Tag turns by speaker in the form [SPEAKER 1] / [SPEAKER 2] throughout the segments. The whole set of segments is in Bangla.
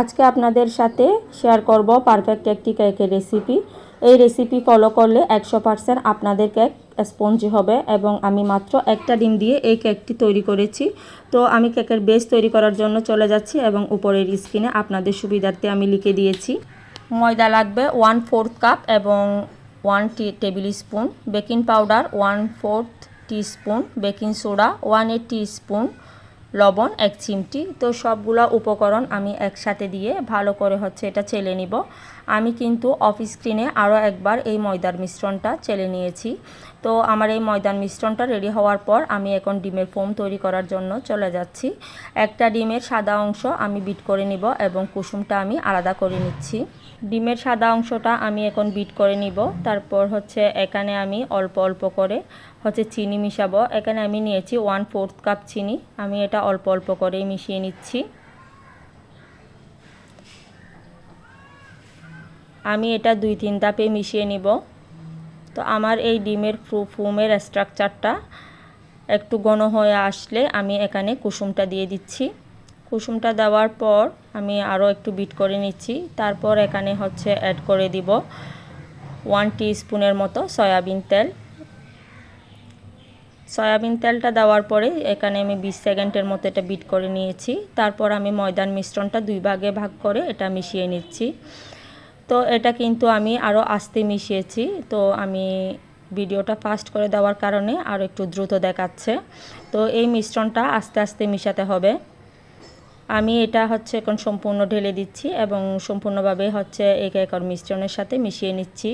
[SPEAKER 1] আজকে আপনাদের সাথে শেয়ার করব পারফেক্ট একটি কেকের রেসিপি এই রেসিপি ফলো করলে একশো পারসেন্ট আপনাদের কেক স্পঞ্জি হবে এবং আমি মাত্র একটা ডিম দিয়ে এই কেকটি তৈরি করেছি। তো আমি কেকের বেস তৈরি করার জন্য চলে যাচ্ছি এবং উপরের স্ক্রিনে আপনাদের সুবিধার্থে আমি লিখে দিয়েছি। ময়দা লাগবে ওয়ান ফোর্থ কাপ এবং one tablespoon baking powder one fourth teaspoon baking soda one eight spoon লবণ, এক চিমটি। তো সবগুলা উপকরণ আমি একসাথে দিয়ে ভালো করে হচ্ছে এটা চেলে নিব। আমি কিন্তু অফ স্ক্রিনে আরও একবার এই ময়দার মিশ্রণটা চেলে নিয়েছি। তো আমার এই ময়দার মিশ্রণটা রেডি হওয়ার পর আমি এখন ডিমের ফোম তৈরি করার জন্য চলে যাচ্ছি। একটা ডিমের সাদা অংশ আমি বিট করে নিব এবং কুসুমটা আমি আলাদা করে নিচ্ছি। ডিমের সাদা অংশটা আমি এখন বিট করে নিব। তারপর হচ্ছে এখানে আমি অল্প অল্প করে হচ্ছে চিনি মিশাবো। এখানে আমি নিয়েছি ওয়ান ফোর্থ কাপ চিনি। আমি এটা অল্প অল্প করেই মিশিয়ে নিচ্ছি। আমি এটা দুই তিন ধাপে মিশিয়ে নিব। তো আমার এই ডিমের ফ্রু ফুমের স্ট্রাকচারটা একটু ঘন হয়ে আসলে আমি এখানে কুসুমটা দিয়ে দিচ্ছি। কুসুমটা দেওয়ার পর আমি আরও একটু বিট করে নিচ্ছি। তারপর এখানে হচ্ছে অ্যাড করে দিব ওয়ান স্পুনের মতো সয়াবিন তেল। সয়াবিন তেলটা দেওয়ার পরে এখানে আমি বিশ সেকেন্ডের মতো এটা বিট করে নিয়েছি। তারপর আমি ময়দান মিশ্রণটা দুই ভাগে ভাগ করে এটা মিশিয়ে নিচ্ছি। তো এটা কিন্তু আমি আরও আস্তে মিশিয়েছি। তো আমি ভিডিওটা ফাস্ট করে দেওয়ার কারণে আরও একটু দ্রুত দেখাচ্ছে। তো এই মিশ্রণটা আস্তে আস্তে মিশাতে হবে। আমি এটা হচ্ছে এখন সম্পূর্ণ ঢেলে দিচ্ছি এবং সম্পূর্ণভাবে হচ্ছে এক একর মিশ্রণের সাথে মিশিয়ে নিচ্ছি।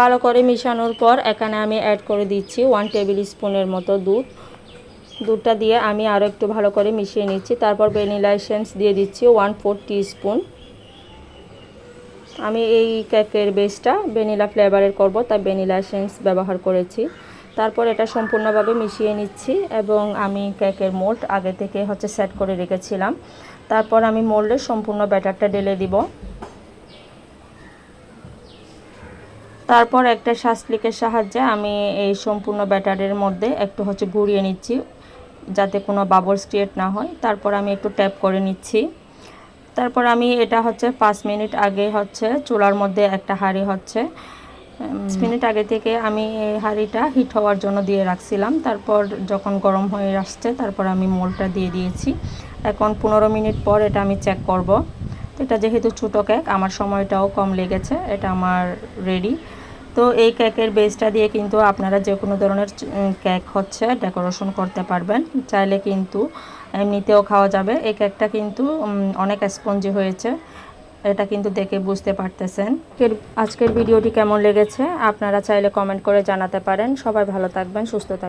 [SPEAKER 1] ভালো করে মিশানোর পর এখানে আমি অ্যাড করে দিচ্ছি ওয়ান টেবিল স্পুনের মতো দুধ। দুধটা দিয়ে আমি আরও একটু ভালো করে মিশিয়ে নিচ্ছি। তারপর ভ্যানিলা এসেন্স দিয়ে দিচ্ছি ওয়ান ফোর স্পুন আমি এই কেকের বেসটা ভ্যানিলা ফ্লেভারের করব, তাই ভ্যানিলা এসেন্স ব্যবহার করেছি। তারপর এটা সম্পূর্ণভাবে মিশিয়ে নিচ্ছি এবং আমি কেকের মোল্ড আগে থেকে হচ্ছে সেট করে রেখেছিলাম। তারপর আমি মোল্ডের সম্পূর্ণ ব্যাটারটা ঢেলে দিব। তারপর একটা শাসলিকের সাহায্যে আমি এই সম্পূর্ণ ব্যাটারের মধ্যে একটু হচ্ছে ঘুরিয়ে নিচ্ছি, যাতে কোনো বাবলস ক্রিয়েট না হয়। তারপর আমি একটু ট্যাপ করে নিচ্ছি। তারপর আমি এটা হচ্ছে পাঁচ মিনিট আগে হচ্ছে চুলার মধ্যে একটা হাঁড়ি হচ্ছে পাঁচ মিনিট আগে থেকে আমি এই হাঁড়িটা হিট হওয়ার জন্য দিয়ে রাখছিলাম। তারপর যখন গরম হয়ে আসছে, তারপর আমি মোলটা দিয়ে দিয়েছি। এখন পনেরো মিনিট পর এটা আমি চেক করব। এটা যেহেতু ছোটো কেক আমার সময়টাও কম লেগেছে, এটা আমার রেডি তো এই কেকের বেসটা দিয়ে কিন্তু আপনারা যে কোনো ধরনের কেক হচ্ছে ডেকোরেশন করতে পারবেন। চাইলে কিন্তু এমনিতেও খাওয়া যাবে। এই কেকটা কিন্তু অনেক স্পঞ্জি হয়েছে। এটা কিন্তু দেখে বুঝতে পারতেছেন। আজকের ভিডিওটি কেমন লেগেছে? আপনারা চাইলে কমেন্ট করে জানাতে পারেন। সবাই ভালো থাকবেন, সুস্থ থাকবেন।